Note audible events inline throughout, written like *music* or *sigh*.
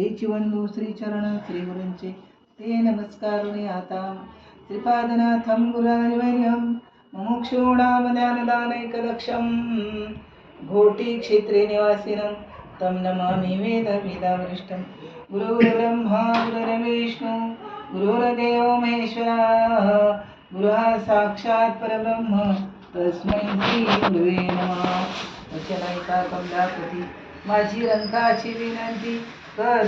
ते वंदू श्रीचरण श्रीगुरूंचे ते नमस्कारुणे आता। श्रीपादनाथं गुरानिवर्यं मुमुक्षूणामदानदानैकलक्षं घोटीक्षेत्रे निवासिनं तं नमामि वेदविदावृष्टं गुरुर्ब्रह्मा गुरुर्विष्णु गुरुर्देव महेश्वराः गुरुः साक्षात् परब्रह्म तस्मै श्री गुरुवे नमः। वचनायिका कमलापती माझी रंगाची विनंती कर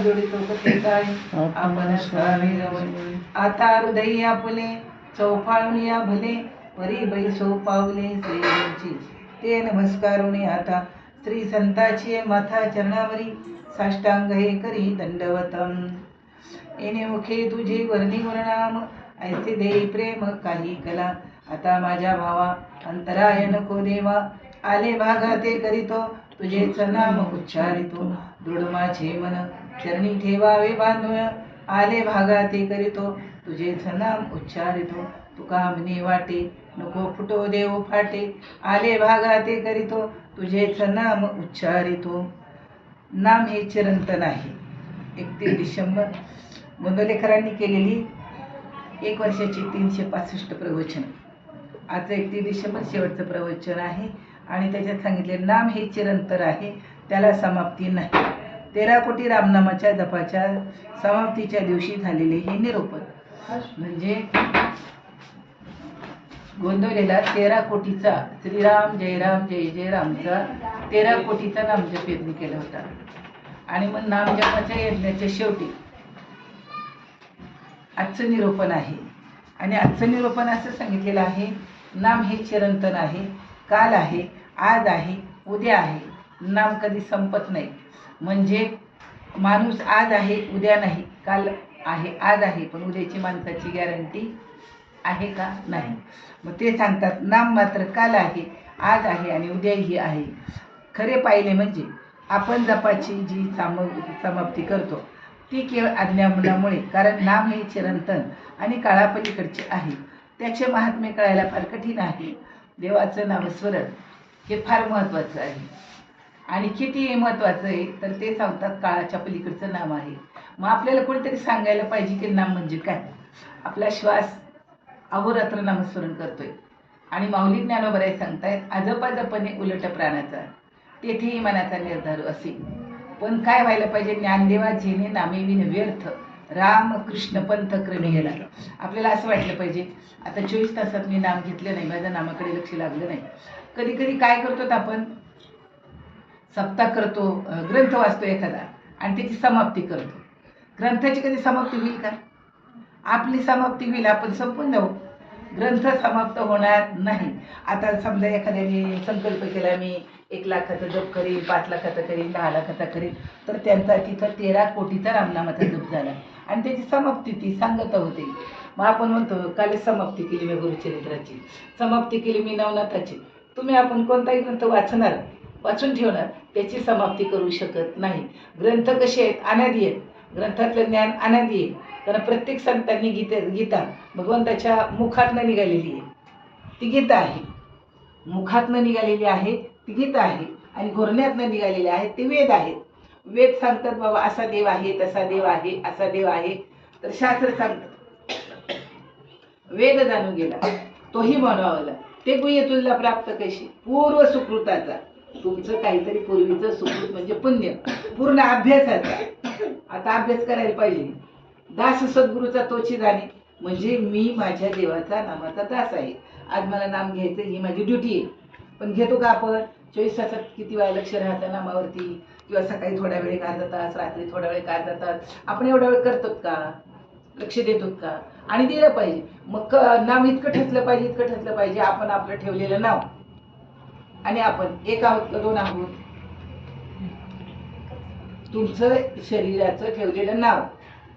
आता हृदयी आपले चौफाळून या भले परी बैसो पावले श्रीची ते नमस्कारुणे आता श्री संताची माथा चरणावरी साष्टांग हे करी दंडवतम. येणे मुखे तुझे वर्णी वर्णाम ऐसे दे प्रेम काही कला. आता माझ्या भावा अंतराय नको देवा. आले भागा ते करीतो तुझेच नाम उच्चारितो. दृढ माझे मन चरणी ठेवावे बांधून आले भागा ते करीतो. तुझे सनाम उच्चारितो. तुका म्हणे वाटे नको फुटो देव फाटे. आले भागा ते करीतो. तुझे नाम उच्चारितो. नाम हे चिरंतन आहे एकतीस डिसेंबर गोंदलेकरांनी केलेली एक वर्षाची तीनशे पासष्ट प्रवचन. आजचं एकतीस डिसेंबर शेवटचं प्रवचन आहे. आणि त्याच्यात सांगितले नाम हे चिरंतर आहे. त्याला समाप्ती नाही. तेरा कोटी रामनामाच्या जपाच्या समाप्तीच्या दिवशी झालेले हे निरोपण. म्हणजे गोंदवलेला तेरा कोटीचा श्रीराम जयराम जय जय रामचा तेरा कोटीचा नामजप यज्ञ केला होता. आणि मग नामजपाच्या यज्ञाच्या शेवटी आजचं निरोपण आहे. आणि आजचं निरोपण असं सांगितलेलं आहे नाम हे चिरंतन आहे काल आहे आज आहे उद्या आहे नाम कधी संपत नाही. म्हणजे माणूस आज आहे उद्या नाही. काल आहे आज आहे पण उद्याची माणसाची गॅरंटी आहे का नाही? मग ते सांगतात नाम मात्र काल आहे आज आहे आणि उद्याही आहे. खरे पाहिले म्हणजे आपण जपाची जी साम समाप्ती करतो ती केवळ आज्ञामुळे कारण नाम हे चिरंतन आणि काळापलीकडचे आहे. त्याचे महात्म्य कळायला फार कठीण आहे. देवाचं नामस्मरण हे फार महत्त्वाचं आहे. आणि किती महत्त्वाचं आहे तर ते सांगतात काळाच्या पलीकडचं नाम आहे. मग आपल्याला कोणीतरी सांगायला पाहिजे की नाम म्हणजे काय? आपला श्वास अहोरात्र नामस्मरण करतोय. आणि माऊली ज्ञानोबराय सांगतायत अजपाजपणे उलट प्राणाचा तेथेही मनाचा निर्धार असे. पण काय व्हायला पाहिजे? ज्ञानदेवा जेने नामे विन व्यर्थ राम कृष्ण पंथ क्रमे गेला. आपल्याला असं वाटलं पाहिजे आता चोवीस तासात मी नाम घेतलं नाही माझ्या नामाकडे लक्ष लागलं नाही. कधी कधी काय करतो आपण? सप्ताह करतो ग्रंथ वाचतो एखादा आणि त्याची समाप्ती करतो. ग्रंथाची कधी समाप्ती होईल का? आपली समाप्ती होईल आपण संपून जाऊ. ग्रंथ समाप्त होणार नाही. आता समजा एखाद्याने संकल्प केला मी एक लाखाचा जप करीन पाच लाखाचा करीन दहा लाखाचा करीन तर त्यांचा तिथं तेरा कोटीचा रामनामाचा जप झाला. आणि त्याची समाप्ती ती सांगत होते. मग आपण म्हणतो काल समाप्ती केली मी गुरुचरित्राची. समाप्ती केली मी नवनाथाची. तुम्ही आपण कोणताही ग्रंथ वाचणार वाचून ठेवणं त्याची समाप्ती करू शकत नाही. ग्रंथ कसे आहेत? अनादी आहेत. ग्रंथातलं ज्ञान अनादी आहे. कारण प्रत्येक संतांनी गीते गीता भगवंताच्या मुखातनं निघालेली आहे. ती गीता आहे. मुखातनं निघालेली आहे ती गीता आहे. आणि घोरण्यातनं निघालेले आहेत ते वेद आहेत. वेद सांगतात बाबा असा देव आहे तसा देव आहे असा देव आहे. तर शास्त्र सांगतात. वेद जाणून गेला. तोही म्हणावला ते गुह्य तुला प्राप्त कशी? पूर्व सुकृताचा. तुमचं काहीतरी पूर्वीचं सुकृत म्हणजे पुण्य पूर्ण अभ्यासाचा आता अभ्यास करायला पाहिजे. दास सद्गुरूचा तोची जाणे म्हणजे मी माझ्या देवाचा नामाचा दास आहे. आज मला नाम घ्यायचं ही माझी ड्युटी आहे. पण घेतो का आपण? चोवीस तासात किती वेळा लक्ष राहतं नामावरती? किंवा सकाळी थोडा वेळ एक अर्धा तास रात्री थोडा वेळ एक जातात तास. आपण एवढा वेळ करतो का? लक्ष देतो का? आणि दिलं पाहिजे. मग क नाम इतकं ठसलं पाहिजे इतकं ठसलं पाहिजे आपण आपलं ठेवलेलं नाव. आणि आपण एक आहोत का दोन आहोत? तुमचं शरीराचं ठेवलेलं नाव.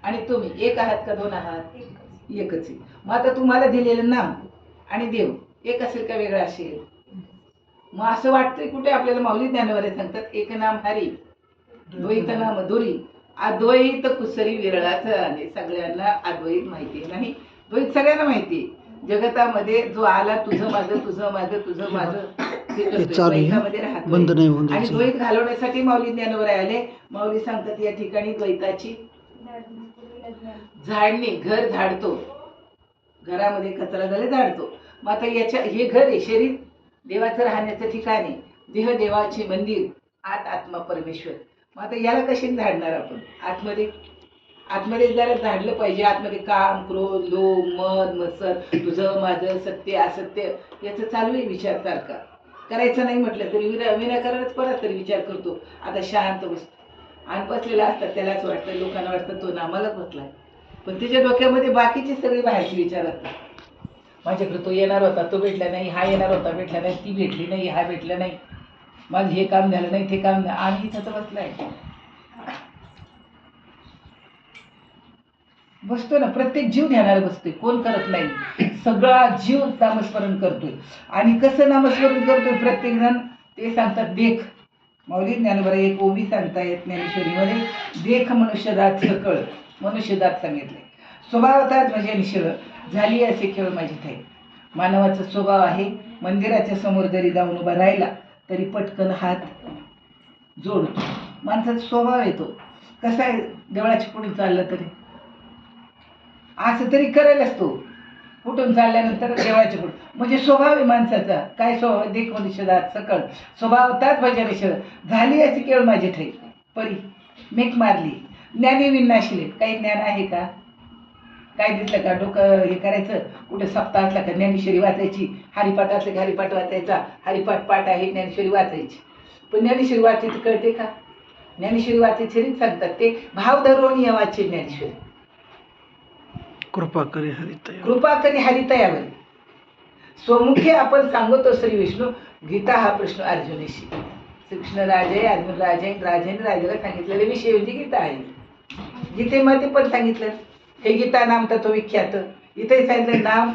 आणि तुम्ही एक आहात का दोन आहात? एकच आहे. मग आता तुम्हाला दिलेलं नाम आणि देव एक असेल का वेगळा असेल? मग असं वाटतंय कुठे आपल्याला माऊली ज्ञानवाले सांगतात एक नाम हरी द्वैत नाम दुरी अद्वैत कुसरी विरळाचं आणि सगळ्यांना अद्वैत माहिती नाही? द्वैत सगळ्यांना माहिती आहे. जगतामध्ये जो आला तुझं माझं तुझं माझं तुझं माझं आणि द्वैत घालवण्यासाठी माऊली ज्ञानवर आले. माऊली सांगतात या ठिकाणी द्वैताची झाडणे घर झाडतो. घरामध्ये कचरा झाले झाडतो. मग आता याच्या हे घर आहे शरीर. देवाचं राहण्याचं ठिकाण आहे. देह देवाचे मंदिर. आत आत्मा परमेश्वर. मग आता याला कशी झाडणार आपण? आतमध्ये? आतमध्ये जरा झाडलं पाहिजे. आतमध्ये काम क्रोध लोभ मन मत्सर तुझं माझं सत्य असत्य याचं चालू आहे विचार सारखा करायचं नाही म्हटलं तरी विना विनाकारणच परत तरी विचार करतो. आता शांत बसतो आणि बसलेला असतात त्यालाच वाटतं लोकांना वाटतं तो नामालाच बसलाय पण त्याच्या डोक्यामध्ये बाकीचे सगळे बाहेरचे विचार असतात माझ्याकडे तो येणार होता तो भेटला नाही हा येणार होता भेटला नाही ती भेटली नाही हा भेटला नाही. माझं हे काम झालं नाही ते काम आणि इथं बसलाय बसतो ना प्रत्येक जीव ध्यानाला बसतोय. कोण करत नाही. सगळा जीव नामस्मरण करतोय. आणि कसं नामस्मरण करतोय प्रत्येक जण ते सांगतात देख. माऊली ज्ञानोबरा एक ओवी सांगतायत ज्ञानेश्वरीमध्ये देख मनुष्यदात सकळ. मनुष्यदात सांगितले स्वभावताच म्हणजे निश्चळ झाली असे खेळ माझी ठाई मानवाचा स्वभाव आहे. मंदिराच्या समोर जरी जाऊन उभा राहिला तरी पटकन हात जोडतो. माणसाचा स्वभाव येतो कसा आहे? देवळाच्या पुढे चाललं तरी. असं तरी करायलाच तो. कुठून चालल्यानंतर देवाची पुढे. म्हणजे स्वभाव आहे माणसाचा. काय स्वभाव आहे? देख मनुष्यदात सकळ. स्वभावतात भजन म्हणजे निषेध. झाली याची केळ माझी ठाई. परी. मेक मारली. ज्ञानी विनाशिले काही ज्ञान आहे का? काय दिसलं का? डोकं हे करायचं? कुठे सप्ताहातला का? ज्ञानेश्वरी वाचायची. हरिपाठ असलं की हरिपाठ वाचायचा. हरिपाठ पाठ आहे ज्ञानेश्वरी वाचायची. पण ज्ञानेश्वरी वाचायची कळते का? ज्ञानेश्वरी वाचायची सांगतात ते. भाव धरून या वाचे ज्ञानेश्वरी. कृपा करी हरितया. कृपा करी हरितयावर. स्वमुखे आपण सांगतो श्री विष्णू गीता हा प्रश्न अर्जुनीशी. कृष्णराजे राजे अर्जुन राजे राजेने राजाला सांगितलेले विषय म्हणजे गीता आहे. गीतेमध्ये पण सांगितलं. हे गीता नाम तो विख्यात. इथे सांगितलं नाम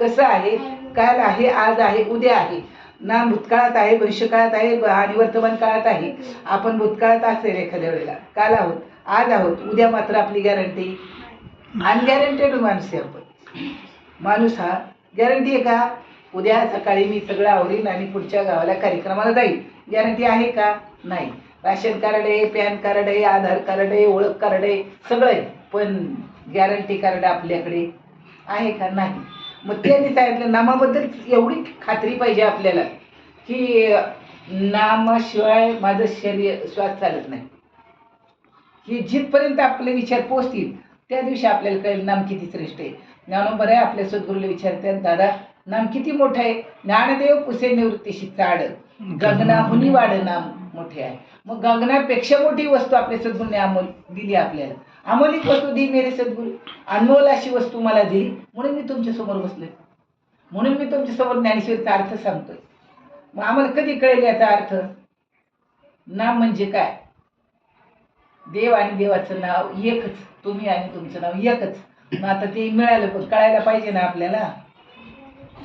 कसं आहे काल आहे आज आहे उद्या आहे. नाम भूतकाळात आहे भविष्यकाळात आहे आणि वर्तमान काळात आहे. आपण भूतकाळात असेल एखाद्या वेळेला. काल आहोत आज आहोत उद्या मात्र आपली गॅरंटी अनगॅरंटेड माणूस आहे आपण. माणूस हा गॅरंटी आहे का? उद्या सकाळी मी सगळं आवरील आणि पुढच्या गावाला कार्यक्रमाला जाईल गॅरंटी आहे का? नाही. राशन कार्ड आहे पॅन कार्ड आहे आधार कार्ड आहे ओळख कार्ड आहे सगळं आहे. पण गॅरंटी कार्ड आपल्याकडे आहे का नाही? मग त्यांनी सांगितलं नामाबद्दल एवढी खात्री पाहिजे आपल्याला की नामाशिवाय माझं शरीर श्वास चालत नाही. की जिथपर्यंत आपले विचार पोचतील त्या दिवशी आपल्याला कळेल नाम किती श्रेष्ठ आहे. ज्ञानोबर आहे आपल्या सद्गुरूला विचारतात दादा नाम किती मोठं आहे? ज्ञानदेव पुसे निवृत्तीशी चाड गगनाहुनी वाढ नाम मोठे आहे. मग गगनापेक्षा मोठी वस्तू आपल्या सद्गुरूने अमोल दिली आपल्याला. अमोलिक वस्तू दी मेरे सद्गुरू. अनमोल अशी वस्तू मला दिली म्हणून मी तुमच्यासमोर बसले म्हणून मी तुमच्यासमोर ज्ञानेश्वरीचा अर्थ सांगतोय. मग आम्हाला कधी कळेल याचा अर्थ? नाम म्हणजे काय? देव आणि देवाचं नाव एकच. तुम्ही आणि तुमचं नाव एकच. मग आता ते मिळालं पण कळायला पाहिजे ना आपल्याला?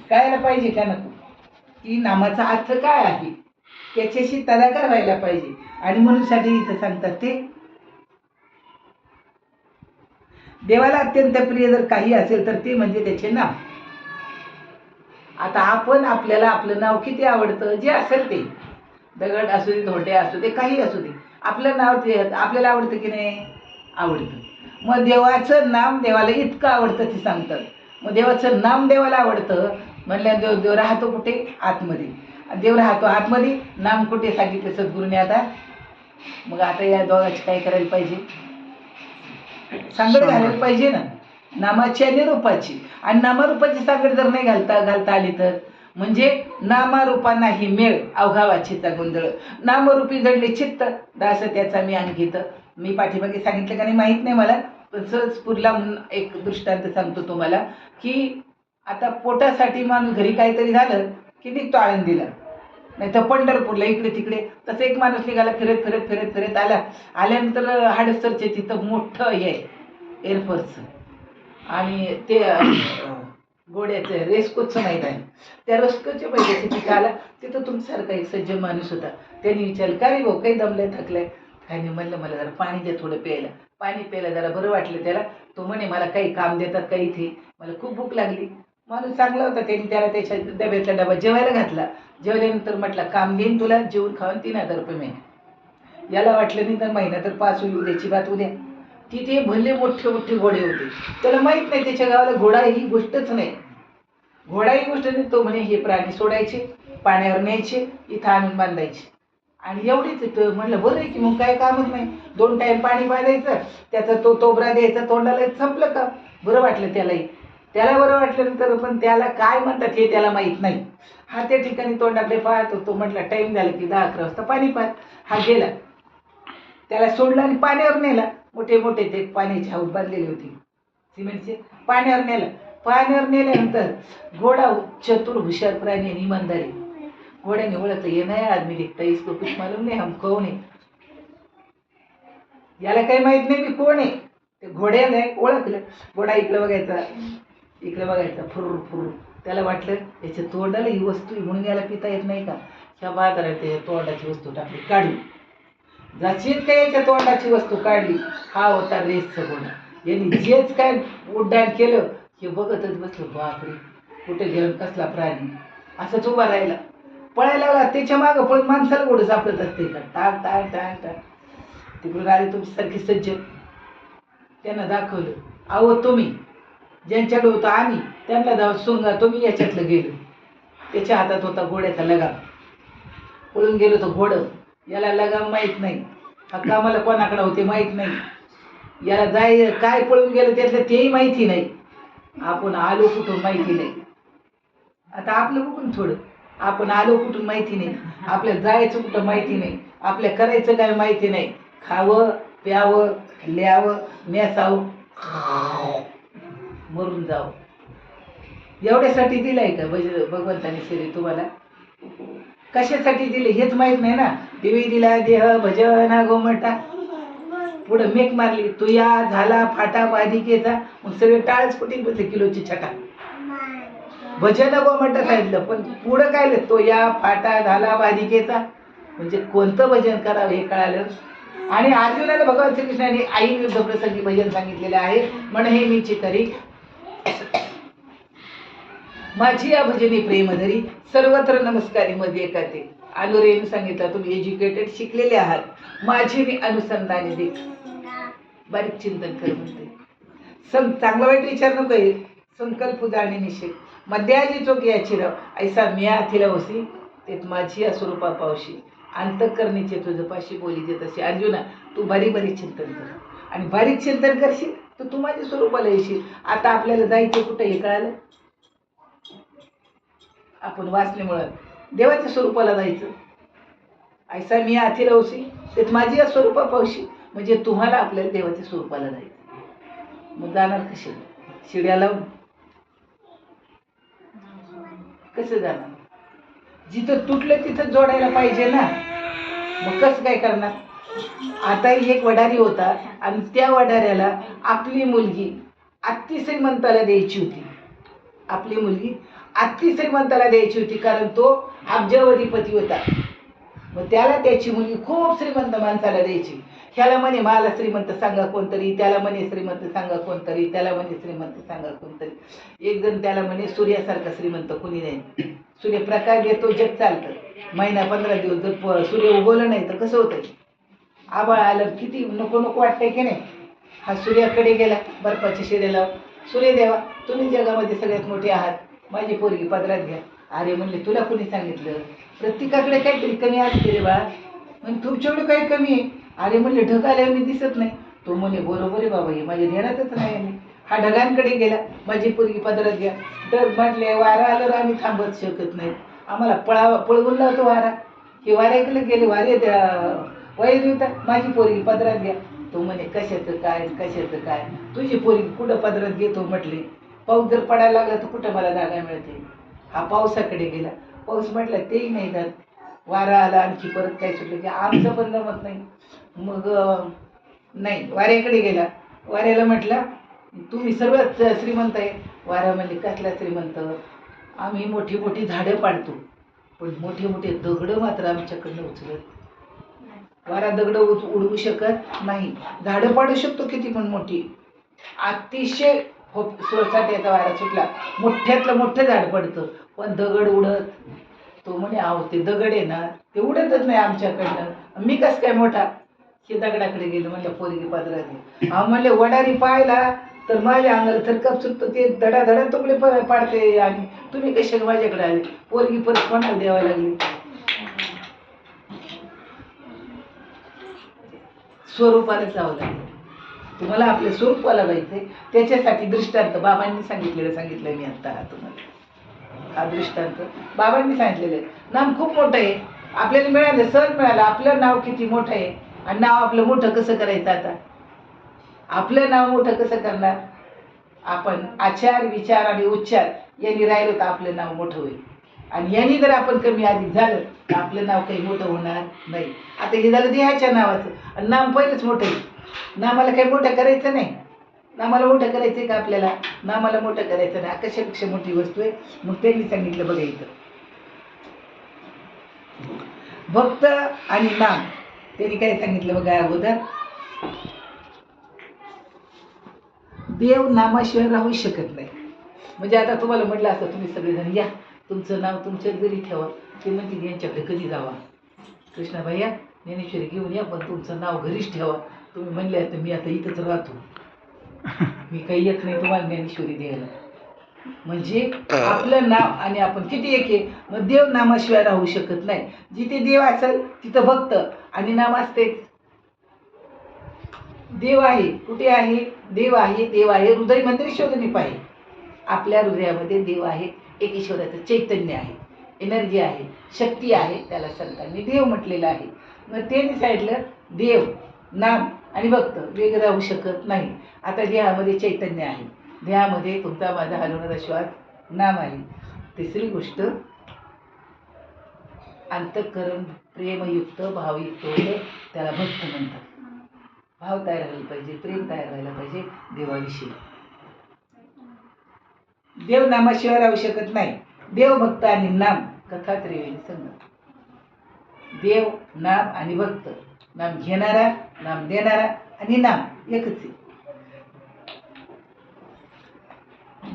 कळायला पाहिजे का नको? की नामाचा अर्थ काय आहे? त्याच्याशी तदाकार व्हायला पाहिजे. आणि म्हणून साठी इथं सांगतात ते. देवाला अत्यंत प्रिय जर काही असेल तर ते म्हणजे त्याचे नाव. आता आपण आपल्याला आपलं नाव किती आवडतं? जे असेल ते. दगड असू दे धोटे असू दे काही असू दे. आपलं नाव ते आपल्याला आवडतं की नाही? आवडतं. मग देवाचं नाम देवाला इतकं आवडतं ते सांगतात. मग देवाचं नाम देवाला आवडतं. म्हणल्या देव देव राहतो कुठे? आतमध्ये. देव राहतो आतमध्ये नाम कुठे? सांगितलं सद्गुरूने आता. मग आता या दोघांची काय करायला पाहिजे? सांगड घालायला पाहिजे ना. नामाची आणि रूपाची. आणि नामारूपाची सांगड जर नाही घालता घालता आली तर? म्हणजे नामारूपा नाही मेळ अवघा वाचीचा गोंधळ. नामरूपी जडले चित्त दास त्याचा मी घेत. मी पाठीमागे सांगितलं का नाही माहीत नाही मला पण सहज पुरला म्हणून एक दृष्टांत सांगतो तुम्हाला की आता पोटासाठी माणूस घरी काहीतरी झालं की निघतो आळंदीला. नाही तर पंढरपूरला इकडे तिकडे तसं एक माणूस निघाला फिरत फिरत फिरत फिरत आला. आल्यानंतर हाडसरचे तिथं मोठं हे आहे एअरफोर्सचं आणि ते गोड्याचं रेस्कोचं माहीत आहे त्या रेस्कोच्या मैदानाचे तिथे आला तिथं तुमच्यासारखा एक सज्ज माणूस होता. त्यांनी विचारलं का रे भाऊ काही दमलंय थकलंय? काही म्हणलं मला जरा पाणी दे थोडं प्यायला. पाणी प्यायला जरा बरं वाटलं त्याला. तो म्हणे मला काही काम देतात का इथे? मला खूप भूक लागली. माणूस चांगला होता त्यांनी त्याला त्याच्या डब्यातला डबा जेवायला घातला. जेवल्यानंतर म्हटलं काम देईन तुला जेवून खाऊन तीन हजार रुपये महिना याला वाटलं नाही तर महिना तर पाच होईल उद्याची बात उद्या. तिथे भले मोठे मोठे घोडे होते. त्याला माहीत नाही त्याच्या गावाला घोडा ही गोष्टच नाही. घोडा ही गोष्ट नाही तो म्हणे हे प्राणी सोडायचे पाण्यावर न्यायचे इथं आणून बांधायचे. आणि एवढीच म्हणलं बरं आहे की मग काय कामच नाही. दोन टाईम पाणी पाजायचं त्याचा तो तोबरा द्यायचा तोंडाला संपलं का? बरं वाटलं त्यालाही. त्याला बरं वाटल्यानंतर पण त्याला काय म्हणतात हे त्याला माहीत नाही. हा त्या ठिकाणी तोंडाकडे पाहत होतो म्हटला टाईम झाला की दहा अकरा वाजता पाणी पाहत हा गेला. त्याला सोडला आणि पाण्यावर नेला. मोठे मोठे ते पाण्याची हाऊस बांधलेली होती. सिमेंटचे. पाण्यावर नेलं. पाण्यावर नेल्यानंतर घोडा चतुर हुशार प्राणी आणि इमानदारी. घोड्याने तो ये नया आदमी दिखता इसको कुछ मालूम नाही हम कौन है? याला काही माहीत नाही मी कोण आहे. ते घोड्याने ओळखलं. घोडा इकडं बघायचा इकडं बघायचा फुर फुर त्याला वाटलं याच्या तोंडाला ही वस्तू म्हणून याला पिता येत नाही का? ह्या बाजारात ते तोंडाची वस्तू टाकली काढली. जशीच काय याच्या तोंडाची वस्तू काढली? हा होता रेसचा घोडा यांनी जेच काय उड्डाण केलं हे बघतच बसलं बापरे. कुठे गेलं कसला प्राणी? असंच उभा राहिला. पळायला लागला त्याच्या मागं पळून माणसाला गोड सापडत असते का? टाक टाक टाक टाक. तिकडून आले तुमच्यासारखी सज्ज त्यांना दाखवलं अहो तुम्ही ज्यांच्याकडे होतं आम्ही त्यांना दाव सुंगा तुम्ही याच्यातलं गेलो. त्याच्या हातात होता घोड्याचा लगाम. पळून गेलो तो घोडं. याला लगाम माहीत नाही. हा कामाला कोणाकडे होते माहीत नाही. याला जाय काय पळून गेलं त्यातलं तेही माहिती नाही. आपण आलो कुठून माहिती नाही. आता आपलं बघून थोडं? आपण आलो कुठून माहिती नाही. आपल्याला जायचं कुठं माहिती नाही. आपल्या करायचं काय माहिती नाही. खावं प्यावं ल्यावं नेसावं मरून जावं. एवढ्यासाठी दिलंय का भज भगवंताने शरीर तुम्हाला? कशासाठी दिले? हेच माहीत नाही ना. देवी दिला देह भजन गोमटा पुढं मेक मारली. तुया झाला फाटा बाधिकेचा. मग सगळे टाळच कुठे बसले किलोची छटा. भजन गोमटा सांगितलं पण पुढं काय तो या फाटा झाला बाधिकेचा म्हणजे कोणतं भजन करावं हे कळालं. आणि अर्जुनाला भगवान श्रीकृष्णाने आई विरुद्ध प्रसंगी भजन सांगितलेले आहे. म्हण हे मी चितरी. माझी या भजनी प्रेमधरी सर्वत्र नमस्कारी मध्ये एकाते आलोरेने सांगितलं तुम्ही एज्युकेटेड शिकलेले आहात. माझी मी अनुसंधाने दे. बारीक चिंतन कर म्हणते. सं चांगला वाईट विचार नको संकल्प जाणे निषेध मध्याजी चोक याची राव ऐसा मिया थिरवसी तेत माझी या स्वरूपा पावशी. अंतकरणीचे तुझं पाशी बोली देत असे. अर्जुना तू भारी बारीक चिंतन कर. आणि बारीक चिंतन करशील तर तू माझ्या स्वरूपाला येशील. आता आपल्याला जायचं कुठं हे कळालं? आपण वाचल्यामुळं देवाच्या स्वरूपाला जायचं. ऐसा मी आथी रवशी तेत माझी या स्वरूपा पावशी. म्हणजे तुम्हाला आपल्याला देवाच्या स्वरूपाला जायचं मग जाणार कशी शिड्या लावून. कसं जाणार? जिथं तुटलं तिथं जोडायला पाहिजे ना. मग कसं काय करणार? आता एक वडारी होता आणि त्या वडाऱ्याला आपली मुलगी अति श्रीमंताला द्यायची होती. आपली मुलगी आत्ती श्रीमंताला द्यायची होती कारण तो अब्जावधीपती होता. मग त्याला त्याची मुलगी खूप श्रीमंत माणसाला द्यायची. ह्याला म्हणे मला श्रीमंत सांगा कोणतरी त्याला म्हणे श्रीमंत सांगा कोणतरी त्याला म्हणे श्रीमंत सांगा कोणतरी. एक जण त्याला म्हणे सूर्यासारखा श्रीमंत कोणी नाही. सूर्य प्रकाश देतो जग चालतं. महिना पंधरा दिवस जर सूर्य उगवलं नाही तर कसं होतं आबाळ आलं किती नको नको वाटतंय की नाही? हा सूर्याकडे गेला बर्फाच्या शिडेला सूर्यदेवा तुम्ही जगामध्ये सगळ्यात मोठे आहात. माझी पोरगी पदरात घ्या. अरे म्हणले तुला कोणी सांगितलं? प्रत्येकाकडे काहीतरी कमी असते रे बाळा. म्हणजे तुमच्याकडे काही कमी आहे. अरे म्हणले ढग आल्यावर मी दिसत नाही. तो म्हणे बरोबर आहे बाबा हे माझ्या ध्यानातच नाही. हा ढगांकडे गेला माझी पोरगी पदरात घ्या. तर म्हटले वारा आलं आम्ही थांबत शकत नाही. आम्हाला पळावा पळवून लावतो वारा. हे वाऱ्याकडे गेले वारे त्या वय देतात माझी पोरगी पदरात घ्या. तो म्हणे कशाचं काय कशाचं काय? तुझी पोरगी कुठं पदरात घेतो? म्हटले पाऊस जर पडायला लागला तर कुठं मला जागा मिळते? हा पावसाकडे गेला. पाऊस म्हटला तेही नाही जात. वारा आला आणखी परत काय सुटलं की आमचं पण जमत नाही. मग नाही वाऱ्याकडे गेला. वाऱ्याला म्हटलं तुम्ही सर्वच श्रीमंत आहे. वाऱ्या म्हणले कसला श्रीमंत? आम्ही मोठी मोठी झाडं पाडतो. पण मोठे मोठे दगडं मात्र आमच्याकडनं उचलत. वारा दगडं उच उडवू शकत नाही. झाडं पाडू शकतो किती पण मोठी. अतिशय हो सोळसाट याचा वारा सुटला. मोठ्यातलं मोठं झाड पडतं पण दगड उडत. तो म्हणे आहो ते दगड आहे ना ते उडतच नाही आमच्याकडनं. मी कस काय मोठा? की दगडाकडे गेलो म्हणलं पोरगी पदराने अहो म्हणले वडारी पाहिला तर माझ्या अंगाला तर कप ते धडा धडा तुकडे प- पाडते आणि तुम्ही कसे माझ्याकडे आले? पोरगी परत कोणाला द्यावा लागली? स्वरूपाला जावं लागलं. तुम्हाला आपल्या स्वरूपाला जायचंय त्याच्यासाठी दृष्टांत बाबांनी सांगितलेलं सांगितलं मी आता हा तुम्हाला. हा दृष्टांत बाबांनी सांगितलेलं आहे. नाम खूप मोठं आहे. आपल्याला मिळालं सहज मिळालं आपलं नाव किती मोठं आहे. आणि नाव आपलं मोठं कसं करायचं आता? आपलं नाव मोठं कसं करणार? आपण आचार विचार आणि उच्चार यांनी राहिलो तर आपलं नाव मोठं होईल. आणि यांनी जर आपण कमी आधी झालं तर आपलं नाव काही मोठं होणार नाही. आता हे झालं देहाच्या नावाचं. आणि नाम पहिलंच मोठं आहे. नामाला काही मोठं करायचं नाही. नामाला मोठं करायचं आहे का आपल्याला? नामाला मोठं करायचं नाही. आकाशापेक्षा मोठी वस्तू आहे. मग त्यांनी सांगितलं बघा इथं. भक्त आणि नाम. त्यांनी काय सांगितलं बघा अगोदर? देव नामाशिवाय राहू शकत नाही. म्हणजे आता तुम्हाला म्हटलं असतं तुम्ही सगळेजण या. तुमचं नाव तुमच्या घरी ठेवा. ते म्हणतील यांच्याकडे कधी जावा? कृष्णाबाई या ज्ञानेश्वरी घेऊन या पण तुमचं नाव घरीच ठेवा. तुम्ही म्हणले असते मी आता इथंच राहतो. *laughs* मी काही येत नाही तुम्हाला ज्ञानेश्वरी द्यायला. म्हणजे आपलं नाव आणि आपण किती एक आहे मग देव नामाशिवाय राहू शकत नाही. जिथे देव असेल तिथं भक्त आणि नाम असतेच देव आहे कुठे आहे? देव आहे देव आहे हृदय मंदिर शोधनी पाहिजे. आपल्या हृदयामध्ये देव आहे एक ईश्वराचं चैतन्य आहे एनर्जी आहे शक्ती आहे त्याला संतांनी देव म्हटलेलं आहे. मग त्यांनी सांगितलं देव नाम आणि भक्त वेगळं राहू शकत नाही. आता देहामध्ये चैतन्य आहे. देहामध्ये तुमचा माझा हलवणारा श्वास नाम आहे. तिसरी गोष्ट अंतःकरण प्रेमयुक्त भावयुक्त होतं त्याला भक्त म्हणतात. भाव तयार व्हायला पाहिजे प्रेम तयार व्हायला पाहिजे देवाविषयी. देव नामाशिवाय राहू शकत नाही. देव भक्त आणि नाम कथा त्रिवेणी संगम देव नाम आणि भक्त. नाम घेणारा नाम देणारा आणि नाम एकच आहे.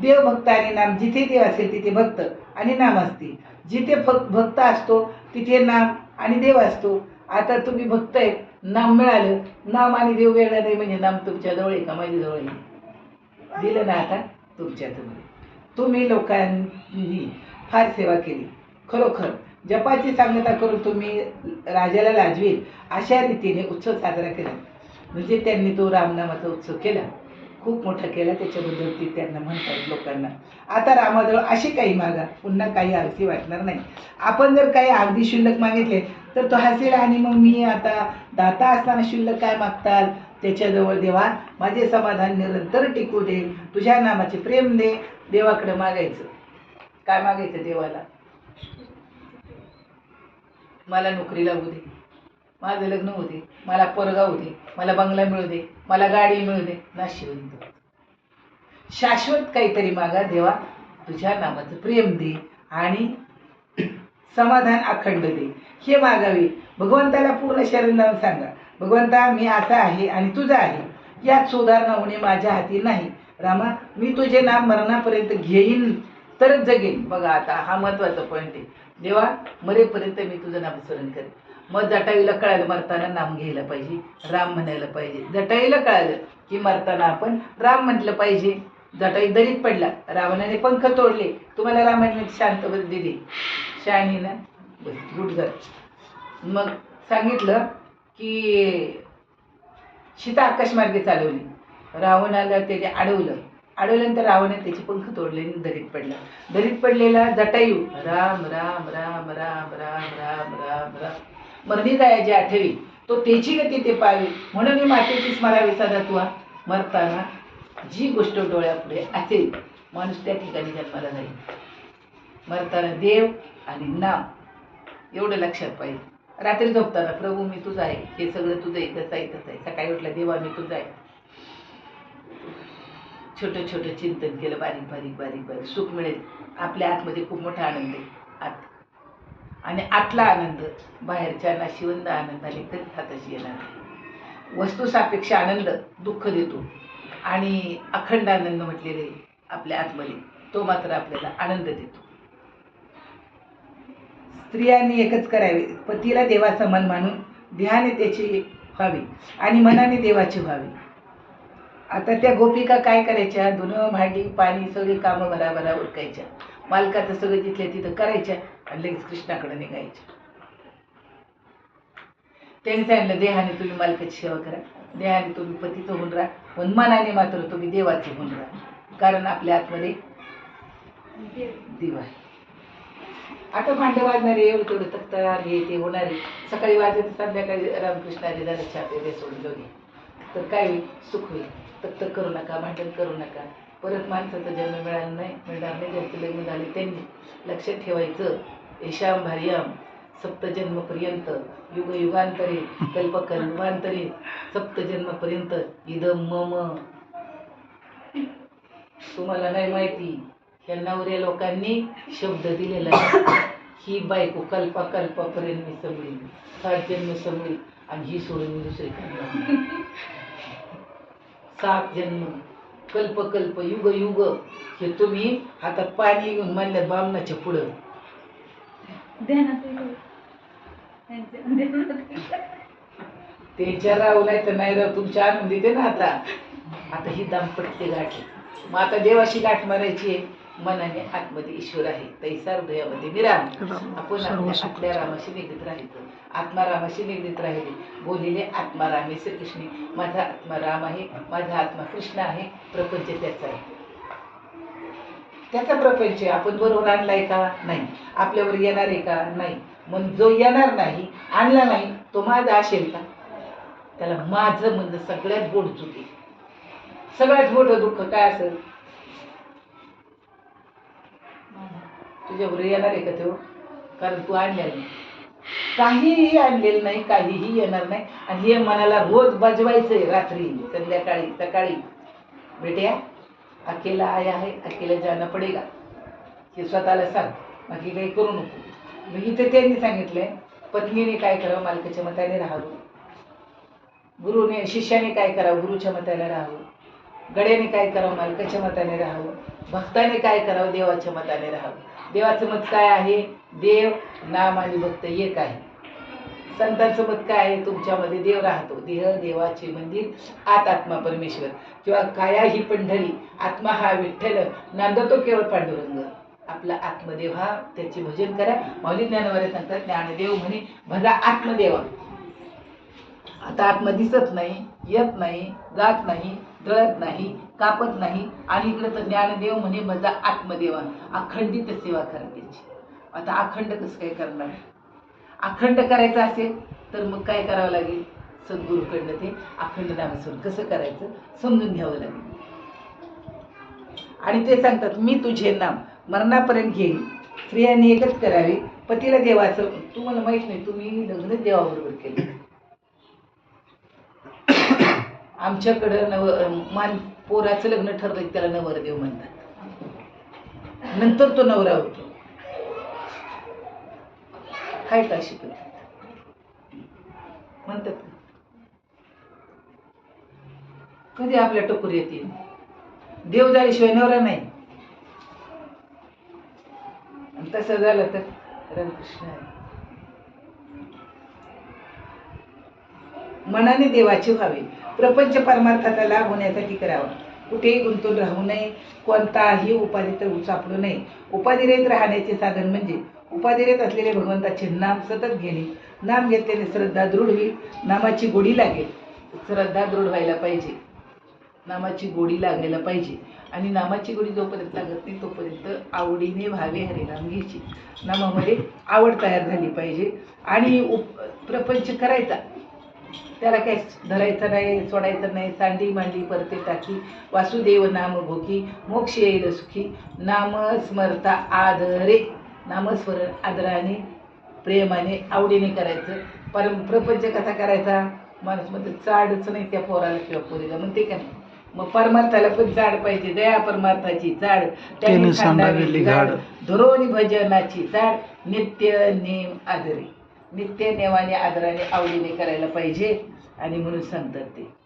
देव भक्त आणि नाम जिथे देव असेल तिथे भक्त आणि नाम असते जिथे फक्त भक्त असतो तिथे नाम आणि देव असतो. आता तुम्ही भक्त आहे नाम मिळालं. नाम आणि देव वेगळा नाही म्हणजे नाम तुमच्याजवळ आहे का? माझ्याजवळ आहे. दिलं ना आता? तुमच्याजवळ तुम्ही लोकांनी फार सेवा केली. खरोखर जपाची सांगता करून तुम्ही राजाला लाजवेल अशा रीतीने उत्सव साजरा केला. म्हणजे त्यांनी तो रामनामाचा उत्सव केला. खूप मोठं केलं त्याच्याबद्दल ती त्यांना म्हणतात लोकांना. आता रामाजवळ अशी काही मागा पुन्हा काही आरती वाटणार नाही. आपण जर काही अगदी शिल्लक मागितले तर तो हसेल आणि मग मी आता दाता असताना शिल्लक काय मागताल? त्याच्याजवळ देवा माझे समाधान निरंतर टिकू दे. तुझ्या नामाचे प्रेम दे. देवाकडे मागायचं. काय मागायचं देवाला? मला नोकरी लागू दे. माझं लग्न होऊ दे मला पोरगा होऊ दे मला बंगला मिळू दे मला गाडी मिळू दे नाशिवंत शाश्वत काहीतरी मागा देवा तुझ्या नामाचं प्रेम दे आणि समाधान अखंड दे. हे मागावे. भगवंताला पूर्ण शरण लावून सांगा. भगवंता मी असा आहे आणि तुझा आहे. यात सुधारणा होणे माझ्या हाती नाही. रामा मी तुझे नाम मरणापर्यंत घेईन तरच जगेन. बघा आता हा महत्त्वाचा पॉईंट आहे. देवा मरेपर्यंत मी तुझं नामस्मरण करेन. मग जटाईला कळालं मरताना नाम घ्यायला पाहिजे राम म्हणायला पाहिजे. जटाईला कळालं की मरताना आपण राम म्हटलं पाहिजे. जटाई दरीत पडला रावणाने पंख तोडले. तुम्हाला रामाने शांत दिली शहाणीनं बस गुड गर्ल मग सांगितलं की सीता आकाशमार्गे चालवली. रावणाला त्याने अडवलं. अडवल्यानंतर रावणाने त्याचे पंख तोडले आणि दरीत पडला. दरीत पडलेला जटायू राम राम राम राम राम राम राम राम. मरणी आठवी. तो त्याची गती ते पाहावी म्हणून मी मातेची स्मरावी सदा तुला मरताना जी गोष्ट डोळ्यापुढे असेल माणूस त्या ठिकाणी जन्माला जाईल. मरताना देव आणि नाम एवढं लक्षात पाहिजे. रात्री झोपताना प्रभू मी तुझा आहे. हे सगळं तुझं इथंच तसं आहे इथंच आहे. सकाळी उठला देवा मी तुझा आहे. छोटं छोटं चिंतन केलं बारीक बारीक बारीक बारीक सुख मिळेल. आपल्या आतमध्ये खूप मोठा आनंद आहे. आत आणि आतला आनंद बाहेरच्या नाशिवंद आनंदाने तरी हाताशी येणार नाही. वस्तुसापेक्ष आनंद दुःख देतो. आणि अखंड आनंद म्हटलेले आपल्या आतमध्ये तो मात्र आपल्याला आनंद देतो. स्त्रियांनी एकच करावे पतीला देवाचा मन मानून ध्याने त्याची व्हावी आणि मनाने देवाची व्हावी. आता त्या गोपिका काय करायच्या? धुणं भांडी पाणी सगळी कामं भराभरा उरकायच्या. मालकाचं सगळं तिथल्या तिथं करायच्या. आणि लगेच कृष्णाकडे निघायचे. त्यांनी सांगितलं देहाने तुम्ही मालकाची सेवा करा. देहाने तुम्ही पतीचं होऊन राहा. पण मनाने मात्र तुम्ही देवाचं होऊन राहा. कारण आपल्या आतमध्ये देव आहे. आता भांडे वाजणारे एवढं तेवढं तक्तार हे ते होणारे सकाळी वाजत संध्याकाळी रामकृष्णाने दादा चहा सोडून जाऊ तर काय होईल? सुख होईल. तक्त करू नका भांडण करू नका. परत माणसाचा जन्म मिळाला नाही मिळणार नाही ज्यांचं लग्न झाले त्यांनी. लक्षात ठेवायचं येशाम भार्याम सप्तजन्मपर्यंत युगयुगांतरे कल्पकल्पांतरे सप्तजन्मपर्यंत इदम मम. तुम्हाला नाही माहिती ह्या नवऱ्या लोकांनी शब्द दिलेला ही बायको कल्पा कल्पापर्यंत मी सगळी सात जन्म समळी आणि ही सोडून दुसरी करणार सात जन्म. कल्प कल्प युग युग. हे तुम्ही हातात पाणी घेऊन मानल्यात बामणाच्या पुढं. त्यांच्या राव नाही तर नाही राव तुमच्या आनंदी दे ना आता. आता ही दाम्पत्य गाठ. मग आता देवाशी गाठ मारायची आहे. मनाने आतमध्ये ईश्वर आहे. तैसा हृदयामध्ये विराम. आपण आपल्या रामाशी निगडीत राहायचं आत्मा रामाशी निगडीत राहिले. बोलिले आत्मा रामे श्रीकृष्णी माझा आत्मा राम आहे. माझा आत्मा कृष्ण आहे. प्रपंच त्याचा आहे. त्याचा प्रपंच आपण बरोबर आणलाय का? नाही. आपल्यावर येणार आहे का? नाही. मग जो येणार नाही आणला नाही तो माझा असेल का? त्याला माझं म्हणणं सगळ्यात गोड चुकी सगळ्यात मोठं दुःख काय असेल? तुझ्याबरोबर येणार आहे का तो? कारण तू आणलेला नाही. काहीही आणलेलं नाही काहीही येणार नाही. आणि हे मनाला रोज बजवायचंय रात्री संध्याकाळी सकाळी. बेट्या अकेला आय आहे अकेला जाणं पडेगा. हे स्वतःला सांग. बाकी काही करू नको. मग इथे त्यांनी सांगितलंय पत्नीने काय करावं मालकाच्या मताने राहावं. गुरुने शिष्याने काय करावं गुरुच्या मताने राहावं. गड्याने काय करावं मालकाच्या मताने राहावं. भक्ताने काय करावं देवाच्या मताने राहावं. देवाचं मत काय आहे? देव नाम आणि भक्त एक आहे. संतांचं मत काय आहे? तुमच्यामध्ये देव राहतो. देह देवाचे मंदिर आत आत्मा परमेश्वर. किंवा काया ही पंढरी आत्मा हा विठ्ठल नांदतो केवळ पांडुरंग. आपला आत्मदेव हा त्याचे भजन करा. माऊली ज्ञानवारे सांगतात ज्ञानदेव म्हणे भजा आत्मदेवा. आता आत्मा दिसत नाही येत नाही जात नाही दळत नाही कापत नाही. आणि इकडे तर ज्ञानदेव म्हणे माझा आत्मदेवा. अखंडित सेवा करा त्याची. आता अखंड कसं काय करणार? अखंड करायचं असेल तर मग काय करावं लागेल? सद्गुरूकडनं ते अखंड नामस्वरूप कसं करायचं? समजून घ्यावं लागेल. आणि ते सांगतात मी तुझे नाम मरणापर्यंत घेईन. स्त्रियांनी एकच करावे. पतीला देवाचं तुम्हाला माहीत नाही तुम्ही लग्न देवाबरोबर केलं. आमच्याकडं नव मान पोराचं लग्न ठरलं त्याला नवरदेव म्हणतात. नंतर तो नवरा होतो. काय काय शिकत म्हणतात कधी आपल्या टोकर येतील? देव झाल्याशिवाय नवरा नाही. आणि तसं झालं तर रामकृष्ण मनाने देवाचे व्हावे. प्रपंच परमार्थाचा लाभ होण्यासाठी करावा. कुठेही गुंतून राहू नये. कोणताही उपाधीत उचापडू नये. उपाधिरहित राहण्याचे साधन म्हणजे उपाधिरेत असलेले भगवंताचे नाम सतत घेणे. नाम घेतल्याने श्रद्धा दृढ होईल. नामाची गोडी लागेल. श्रद्धा दृढ व्हायला पाहिजे. नामाची गोडी लागायला पाहिजे. आणि नामाची गोडी जोपर्यंत लागत नाही तोपर्यंत आवडीने व्हावे हरिनाम घ्यायची. नामामध्ये आवड तयार झाली पाहिजे. आणि उप प्रपंच करायचा. त्याला काय धरायचं नाही सोडायचं नाही सांडी मांडी परते टाकी वासुदेव नाम भोकी मोक्ष येईल सुखी. नाम स्मरता आदरे नामस्मरण आदराने प्रेमाने आवडीने करायचं. पर प्रपंच कसा करायचा. माणूस चाडच नाही त्या पोराला किंवा पोरीला म्हणते का नाही? मग परमार्थाला पण चाड पाहिजे दया परमार्थाची चाड. त्याने सांडावेली गाड. धरोनी भजनाची चाड. नित्य नेम आदरे. नित्य नेवाने आदराने आवडीने करायला पाहिजे आणि म्हणून सांगतात ते.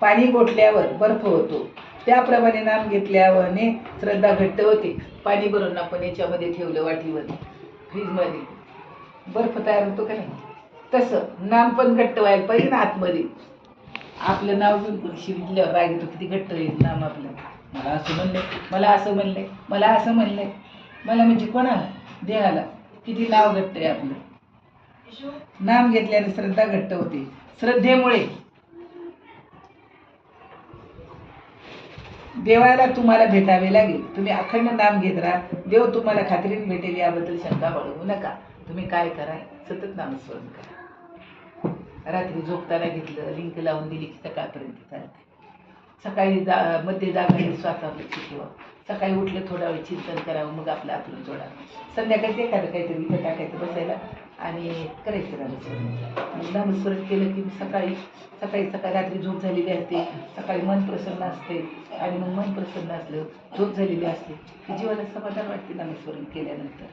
पाणी गोठल्यावर बर्फ होतो. त्याप्रमाणे नाम घेतल्यावर श्रद्धा घट्ट होते. पाणी भरून आपण याच्यामध्ये ठेवलं वाटीवर फ्रीजमध्ये. बर्फ तयार होतो का नाही? तसं. नाम पण घट्ट व्हायला पाहिजे ना आतमध्ये. आपलं नाव बिलकुल शिरल्यावर राग येतो किती घट्ट येईल नाम आपलं. मला असं म्हणलंय मला असं म्हणलंय मला असं म्हणलंय मला म्हणजे कोणाला? देहाला. किती नाव घट्ट आहे आपलं. नाम घेतल्याने श्रद्धा घट्ट होते. श्रद्धेमुळे. देवाला तुम्हाला भेटावे लागेल. तुम्ही अखंड नाम घेत राहा. देव तुम्हाला खात्रीने भेटेल याबद्दल शंका बाळगू नका. तुम्ही काय करा? सतत नामस्मरण करा. रात्री झोपताना घेतलं लिंक लावून दिली की सकाळपर्यंत चालते सकाळी जा मध्ये जागा स्वतः किंवा सकाळी उठलं थोडा वेळ चिंतन करावं मग आपलं आपलं जोडावं संध्याकाळी ते एखादं काहीतरी इथं टाकायचं बसायला आणि करायचं नामस्मरण मग नामस्मरण केलं की सकाळी सकाळी सकाळी रात्री झोप झालेली असते. सकाळी मन प्रसन्न असते. आणि मग मन प्रसन्न असलं झोप झालेली असते. की जीवाला समाधान वाटते नामस्मरण केल्यानंतर.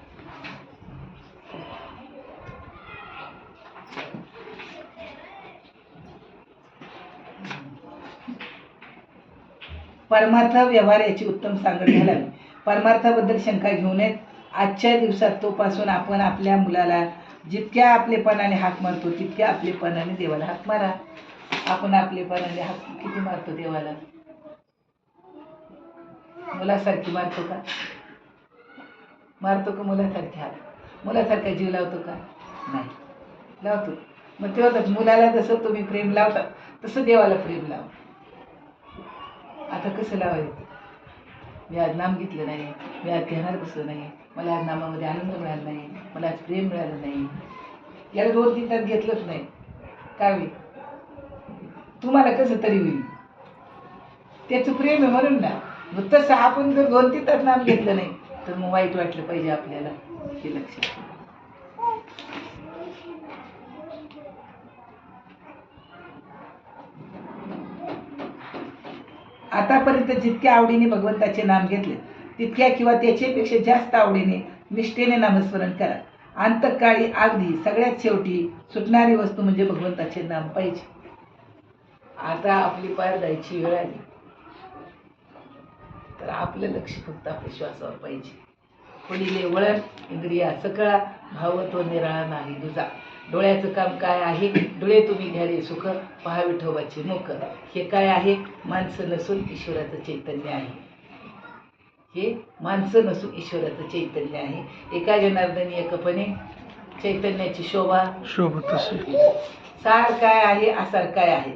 परमार्थ व्यवहार याची उत्तम सांगड घालावी. परमार्थाबद्दल शंका घेऊ नयेत. आजच्या दिवसात तोपासून आपण आपल्या मुलाला जितक्या आपलेपणाने हाक मारतो तितक्या आपलेपणाने देवाला हाक मारा. आपण आपलेपणाने हाक किती मारतो देवाला? मुलासारखी मारतो का? मारतो का मुलासारखी हाक? मुलासारखा जीव लावतो का? नाही. लावतो. मग तेव्हा मुलाला जसं तुम्ही प्रेम लावता तसं देवाला प्रेम लावा. आता कसं लावायचं? मी आज नाम घेतलं नाही. मी आज घेणार बसलं नाही? मला आज नामामध्ये आनंद मिळाला नाही. मला आज प्रेम मिळालं नाही. याला दोन तीन तास घेतलंच नाही. काय होईल तुम्हाला कसं तरी होईल? त्याचं प्रेम आहे म्हणून ना. मग तसं आपण जर दोन तीन तास नाम घेतलं नाही तर मग वाईट वाटलं पाहिजे आपल्याला. हे लक्षात आतापर्यंत जितक्या आवडीने भगवंताचे नाम घेतले तितक्या किंवा त्याच्यापेक्षा जास्त आवडीने निष्ठेने नामस्मरण करा. अंतकाळी अगदी सगळ्यात शेवटी सुटणारी वस्तू म्हणजे भगवंताचे नाम पाहिजे. आता आपली पार जायची वेळ आली. तर आपलं लक्ष फक्त आपल्या श्वासावर पाहिजे. पुढील वळण इंद्रिया सकळा भाव तो निराळा नाही दुजा. डोळ्याचं काम काय आहे? डोळे तुम्ही घ्याले सुख पहा विठोबाचे मुख. हे काय आहे? माणसं नसून ईश्वराचं चैतन्य आहे. हे माणसं नसून ईश्वराचं चैतन्य आहे. एका जनार्दनी एकपणे चैतन्याची शोभा शोभत असे सार काय आहे? आसार काय आहे?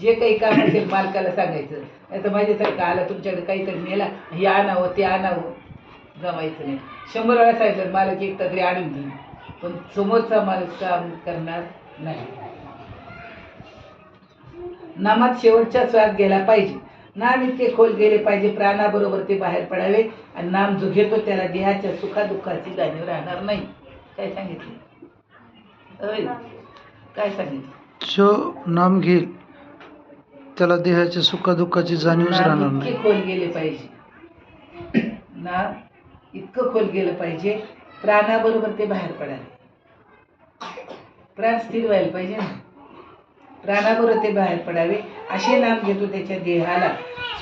जे काही काम असेल मालकाला सांगायचं. नाही तर माझ्यासारखं आलं तुमच्याकडे काहीतरी नेला हे आणावं ते आणावं. जमायचं नाही. शंभर वेळा सांगितलं मालक एक तरी आणून देईन पण समोरचा मालक काम करणार नाही. नामात शेवटचा स्वाद गेला पाहिजे. नाम इतके खोल गेले पाहिजे प्राणाबरोबर ते बाहेर पडावे आणि नाम जो घेतो त्याला देहाच्या सुखादुःखाची जाणीव राहणार नाही. काय सांगितलं? काय सांगितलं? जो नाम घेईल त्याला देहाच्या सुखादुःखाची जाणीवच राहणार नाही. खोल गेले पाहिजे. नाम इतकं खोल गेलं पाहिजे प्राणाबरोबर ते बाहेर पडावे प्राण स्थिर व्हायला पाहिजे ना. प्राणाबरोबर ते बाहेर पडावे असे नाम घेतो त्याच्या देहाला.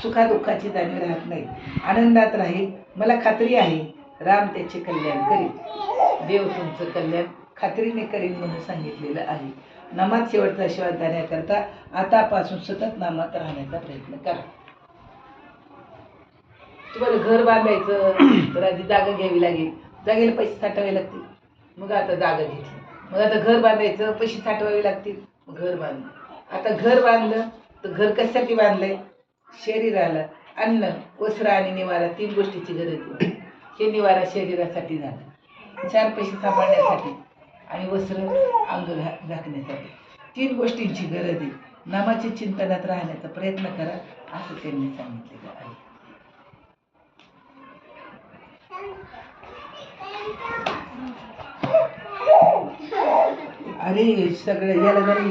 सुखादुःखाची जाणीव राहत नाही. आनंदात राहील. मला खात्री आहे राम त्याचे कल्याण करील. देव तुमचं कल्याण खात्रीने करील म्हणून सांगितलेलं आहे. नामात शेवटचा शिवाय जाण्याकरता आतापासून सतत नामात राहण्याचा प्रयत्न करा. तुम्हाला घर बांधायचं तर आधी जागा घ्यावी लागेल. जागेला पैसे साठवावे लागतील. मग आता जागा घेतली. मग आता घर बांधायचं पैसे साठवावे लागतील. मग घर बांधलं. आता घर बांधलं तर घर कशासाठी बांधलंय? शरीराला अन्न वस्त्र आणि निवारा तीन गोष्टीची गरज आहे. हे निवारा शरीरासाठी झालं. चार पैसे सांभाळण्यासाठी आणि वस्त्र अंग घा- झाकण्यासाठी तीन गोष्टींची गरज आहे. नामाच्या चिंतनात राहण्याचा प्रयत्न करा असं त्यांनी सांगितलेलं आहे. अरे सगळं याला जरा